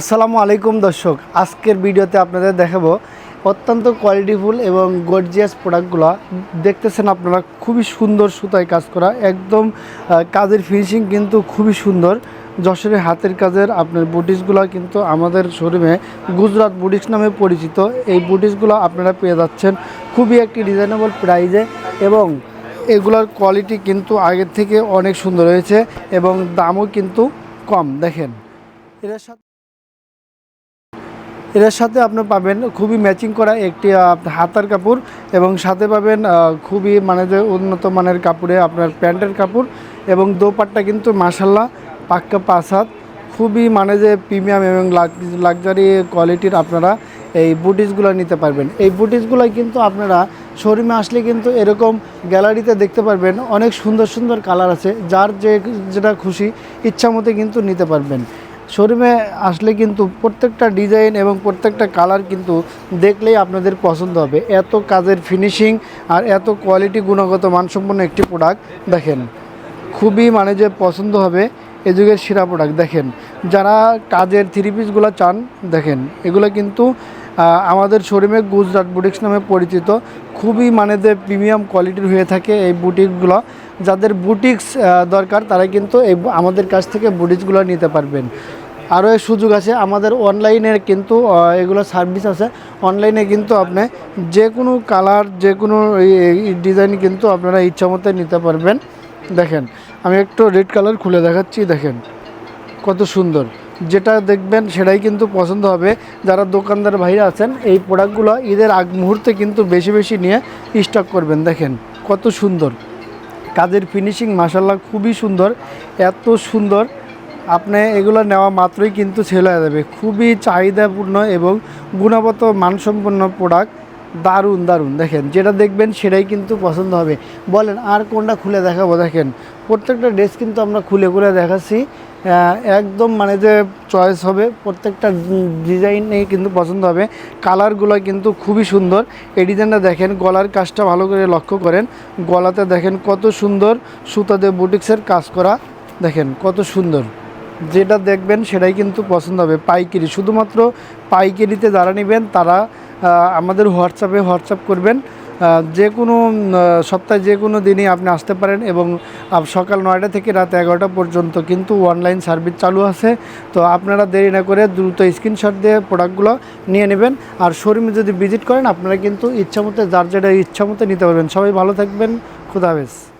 আসসালামু আলাইকুম দর্শক, আজকের ভিডিওতে আপনাদের দেখাবো অত্যন্ত কোয়ালিটিফুল এবং গর্জিয়াস প্রোডাক্টগুলো দেখতেছেন আপনারা, খুবই সুন্দর সুতায় কাজ করা, একদম কাজের ফিনিশিং কিন্তু খুবই সুন্দর। যশোরের হাতের কাজের আপনার বুটিক্সগুলো কিন্তু আমাদের শোরুমে গুজরাট বুটিক্স নামে পরিচিত। এই বুটিক্সগুলো আপনারা পেয়ে যাচ্ছেন খুবই একটি রিজনেবল প্রাইজে এবং এগুলোর কোয়ালিটি কিন্তু আগের থেকে অনেক সুন্দর হয়েছে এবং দামও কিন্তু কম। দেখেন, এর সাথে এর সাথে আপনি পাবেন খুবই ম্যাচিং করা একটি হাতার কাপড় এবং সাথে পাবেন খুবই মানে যে উন্নত মানের কাপড়ে আপনার প্যান্টের কাপড় এবং দোপাট্টা কিন্তু মাসাল্লাহ পাক্কা পাঁচ খুবই মানে যে প্রিমিয়াম এবং লাক্সারি কোয়ালিটির আপনারা এই বুটিসগুলো নিতে পারবেন। এই বুটিসগুলো কিন্তু আপনারা শোরুমে আসলে কিন্তু এরকম গ্যালারিতে দেখতে পারবেন, অনেক সুন্দর সুন্দর কালার আছে, যার যে যেটা খুশি ইচ্ছা মতো কিন্তু নিতে পারবেন। শোরুমে আসলে কিন্তু প্রত্যেকটা ডিজাইন এবং প্রত্যেকটা কালার কিন্তু দেখলেই আপনাদের পছন্দ হবে। এত কাজের ফিনিশিং আর এত কোয়ালিটি গুণগত মানসম্পন্ন একটি প্রোডাক্ট দেখেন, খুবই মানে যে পছন্দ হবে। এ যুগের সেরা প্রোডাক্ট দেখেন। যারা কাজের থ্রি পিসগুলো চান, দেখেন, এগুলো কিন্তু আমাদের শোরুমে গুজরাট বুটিক্স নামে পরিচিত। খুবই মানে যে প্রিমিয়াম কোয়ালিটির হয়ে থাকে এই বুটিকগুলো যাদের বুটিক্স দরকার তারা কিন্তু এই আমাদের কাছ থেকে বুটিক্সগুলো নিতে পারবেন। আরও সুযোগ আছে, আমাদের অনলাইনের কিন্তু এগুলো সার্ভিস আছে। অনলাইনে কিন্তু আপনি যে কোনো কালার যে কোনো ডিজাইন কিন্তু আপনারা ইচ্ছা মতো নিতে পারবেন। দেখেন, আমি একটু রেড কালার খুলে দেখাচ্ছি, দেখেন, কত সুন্দর। যেটা দেখবেন সেটাই কিন্তু পছন্দ হবে। যারা দোকানদার ভাইরা আছেন, এই প্রোডাক্টগুলো ঈদের আগ মুহূর্তে কিন্তু বেশি বেশি নিয়ে স্টক করবেন। দেখেন, কত সুন্দর। কাজের ফিনিশিং মাসাল্লাহ খুবই সুন্দর। এত সুন্দর। আপনি এগুলো নেওয়া মাত্রই কিন্তু সেল হয়ে যাবে। খুবই চাহিদাপূর্ণ এবং গুণগত মানসম্পন্ন প্রোডাক্ট দারুণ দারুণ। দেখেন, যেটা দেখবেন সেটাই কিন্তু পছন্দ হবে। বলেন, আর কোনটা খুলে দেখাবো? দেখেন, প্রত্যেকটা ড্রেস কিন্তু আমরা খুলে খুলে দেখাচ্ছি। একদম মানে যে চয়েস হবে, প্রত্যেকটা ডিজাইনেই কিন্তু পছন্দ হবে। কালারগুলো কিন্তু খুবই সুন্দর। এই ডিজাইনটা দেখেন, গলার কাজটা ভালো করে লক্ষ্য করেন। গলাতে দেখেন কত সুন্দর সুতাতে বুটিক্সের কাজ করা। দেখেন, কত সুন্দর। যেটা দেখবেন সেটাই কিন্তু পছন্দ হবে। পাইকারি, শুধুমাত্র পাইকারিতে যারা নেবেন তারা আমাদের হোয়াটসঅ্যাপে হোয়াটসঅ্যাপ করবেন। যে কোনো সপ্তাহে যে কোনো দিনই আপনি আসতে পারেন এবং সকাল নয়টা থেকে রাত এগারোটা পর্যন্ত কিন্তু অনলাইন সার্ভিস চালু আছে। তো আপনারা দেরি না করে দ্রুত স্ক্রিনশট দিয়ে প্রোডাক্টগুলো নিয়ে নেবেন। আর শোরুমে যদি ভিজিট করেন, আপনারা কিন্তু ইচ্ছামতো, যার যেটা ইচ্ছামতো নিতে পারবেন। সবাই ভালো থাকবেন। খুদা হাফেজ।